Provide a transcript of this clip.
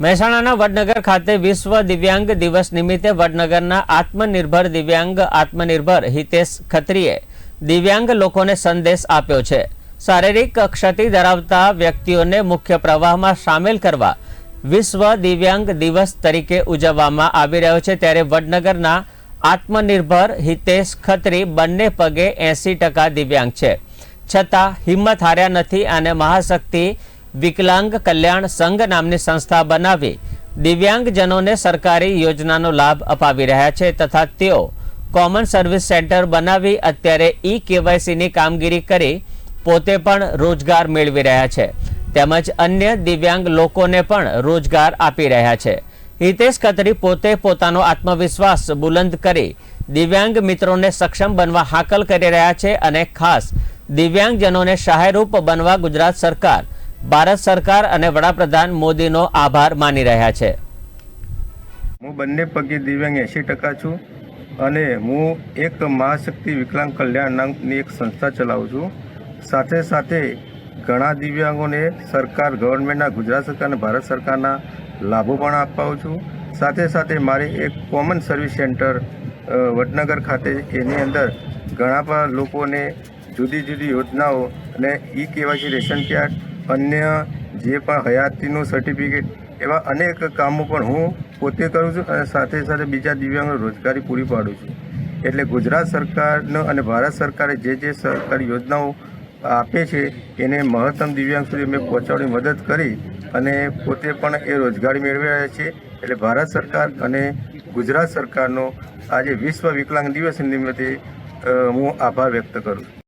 મહેસાણાના વડનગર ખાતે વિશ્વ દિવ્યાંગ દિવસ નિમિત્તે વડનગરના આત્મનિર્ભર દિવ્યાંગ આત્મનિર્ભર હિતેશ ખત્રીએ દિવ્યાંગ લોકોને સંદેશ આપ્યો છે. શારીરિક ક્ષતિ ધરાવતા વ્યક્તિઓને મુખ્ય પ્રવાહમાં સામેલ કરવા વિશ્વ દિવ્યાંગ દિવસ તરીકે ઉજવવામાં આવી રહ્યો છે. ત્યારે વડનગરના આત્મનિર્ભર હિતેશ ખત્રી બંને પગે એંસી દિવ્યાંગ છે. છતાં હિંમત હાર્યા નથી અને મહાશક્તિ વિકલાંગ કલ્યાણ સંઘ નામની સંસ્થા બનાવી દિવ્યાંગજનોને સરકારી યોજનાનો લાભ અપાવી રહ્યા છે તથા તેઓ કોમન સર્વિસ સેન્ટર બનાવી અત્યારે ઈ કેવાયસીની કામગીરી કરી પોતે પણ રોજગાર મેળવી રહ્યા છે. તેમજ અન્ય દિવ્યાંગ લોકોને પણ રોજગાર આપી રહ્યા છે. હિતેશ ખત્રી પોતે પોતાનો આત્મવિશ્વાસ બુલંદ કરી દિવ્યાંગ મિત્રોને સક્ષમ બનવા હાકલ કરી રહ્યા છે અને ખાસ દિવ્યાંગજનોને સહાયરૂપ બનવા ગુજરાત સરકાર ભારત સરકાર અને વડાપ્રધાન મોદીનો આભાર માની રહ્યા છે. હું બંને પગે દિવ્યાંગ એંશી ટકા છું અને હું એક મહાશક્તિ વિકલાંગ કલ્યાણ નામની એક સંસ્થા ચલાવું છું. સાથે સાથે ઘણા દિવ્યાંગોને સરકાર ગવર્મેન્ટના, ગુજરાત સરકાર અને ભારત સરકારના લાભો પણ અપાવું છું. સાથે સાથે મારે એક કોમન સર્વિસ સેન્ટર વડનગર ખાતે, એની અંદર ઘણા પણ લોકોને જુદી જુદી યોજનાઓ અને ઈ કેવાયસી રેશન કાર્ડ અન્ય જે પણ હયાતીનું સર્ટિફિકેટ એવા અનેક કામો પણ હું પોતે કરું છું અને સાથે સાથે બીજા દિવ્યાંગો રોજગારી પૂરી પાડું છું. એટલે ગુજરાત સરકારનો અને ભારત સરકારે જે જે સરકારી યોજનાઓ આપે છે, એને મહત્તમ દિવ્યાંગ સુધી અમે પહોંચાડવાની મદદ કરી અને પોતે પણ એ રોજગારી મેળવી રહ્યા છે એટલે ભારત સરકાર અને ગુજરાત સરકારનો આજે વિશ્વ વિકલાંગ દિવસ નિમિત્તે હું આભાર વ્યક્ત કરું